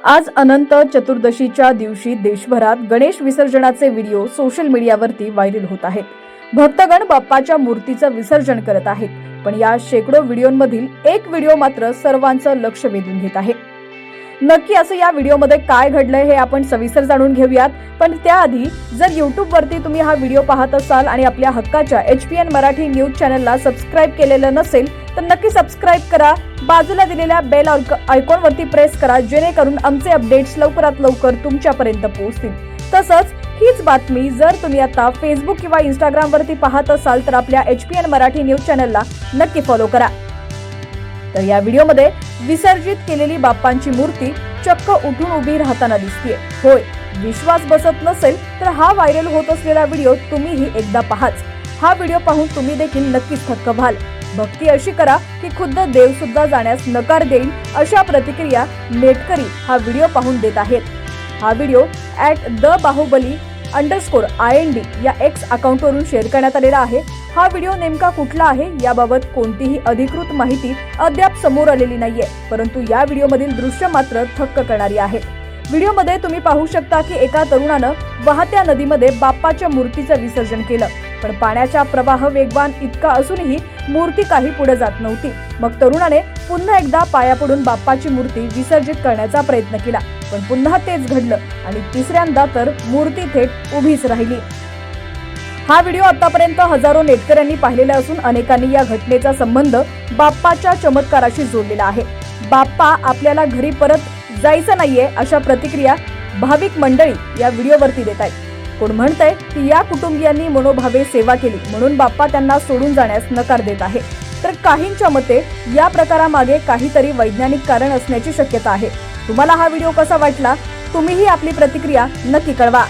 आज अनंत चतुर्दशीच्या दिवशी देशभरात गणेश विसर्जनाचे व्हिडिओ सोशल मीडियावरती व्हायरल होत आहेत. भक्तगण बाप्पाच्या मूर्तीचं विसर्जन करत आहेत पण या शेकडो व्हिडिओमधील एक व्हिडिओ मात्र सर्वांचं लक्ष वेधून घेत आहे. नक्की असं या व्हिडिओमध्ये काय घडलंय हे आपण सविस्तर जाणून घेऊयात पण त्याआधी जर युट्यूब वरती तुम्ही हा व्हिडिओ पाहत असाल आणि आपल्या हक्काच्या H P N Marathi news चॅनलला सबस्क्राईब केलेलं नसेल तर नक्की सबस्क्राईब करा बाजूला दिलेल्या बेल आयकॉनवरती प्रेस करा जेणेकरून आमचे अपडेट्स लवकरात लवकर तुमच्यापर्यंत पोहोचतील. तसंच हीच बातमी जर तुम्ही आता फेसबुक किंवा इंस्टाग्रामवरती पाहत असाल तर आपल्या H P N Marathi news चॅनलला नक्की फॉलो करा. तर या व्हिडिओमध्ये विसर्जित केलेली बाप्पांची मूर्ती चक्क उठून उभी राहताना दिसतीये. होय विश्वास बसत नसेल तर हा व्हायरल होत असलेला व्हिडिओ तुम्हीही एकदा पहाच. हा व्हिडिओ पाहून तुम्ही देखील नक्कीच थक्क व्हाल. भक्ती अशी करा की खुद्द देव सुद्धा जाण्यास नकार देईल अशा प्रतिक्रिया नेटकरी हा व्हिडिओ पाहून देत आहेत. हा video at the Baahubali underscore I N D या एक्स अकाउंटवरून शेअर करण्यात आलेला आहे. हा व्हिडिओ नेमका कुठला आहे याबाबत कोणतीही अधिकृत माहिती अद्याप समोर आलेली नाहीये परंतु या व्हिडिओमधील दृश्य मात्र थक्क करणारी आहे. व्हिडिओमध्ये तुम्ही पाहू शकता की एका तरुणानं वाहत्या नदीमध्ये बाप्पाच्या मूर्तीचं विसर्जन केलं. पण पाण्याचा प्रवाह वेगवान इतका असूनही मूर्ती काही पुढे जात नव्हती. मग तरुणाने पुन्हा एकदा पाया पडून बाप्पाची मूर्ती विसर्जित करण्याचा प्रयत्न केला. पण पुन्हा तेच घडलं आणि तिसऱ्यांदा तर मूर्ती थेट उभीच राहिली. हा व्हिडिओ आतापर्यंत हजारो नेटकऱ्यांनी पाहिलेला असून अनेकांनी या घटनेचा संबंध बाप्पाच्या चमत्काराशी जोडलेला आहे. बाप्पा आपल्याला घरी परत जायचं नाहीये अशा प्रतिक्रिया भाविक मंडळी या व्हिडिओवरती देत आहेत कोण म्हणतंय की या कुटुंबियांनी मनोभावे सेवा केली म्हणून बाप्पा त्यांना सोडून जाण्यास नकार देत आहे. तर काहींच्या मते या प्रकारामागे काहीतरी वैज्ञानिक कारण असण्याची शक्यता आहे. तुम्हाला हा व्हिडिओ कसा वाटला? तुम्हीही आपली प्रतिक्रिया नक्की कळवा.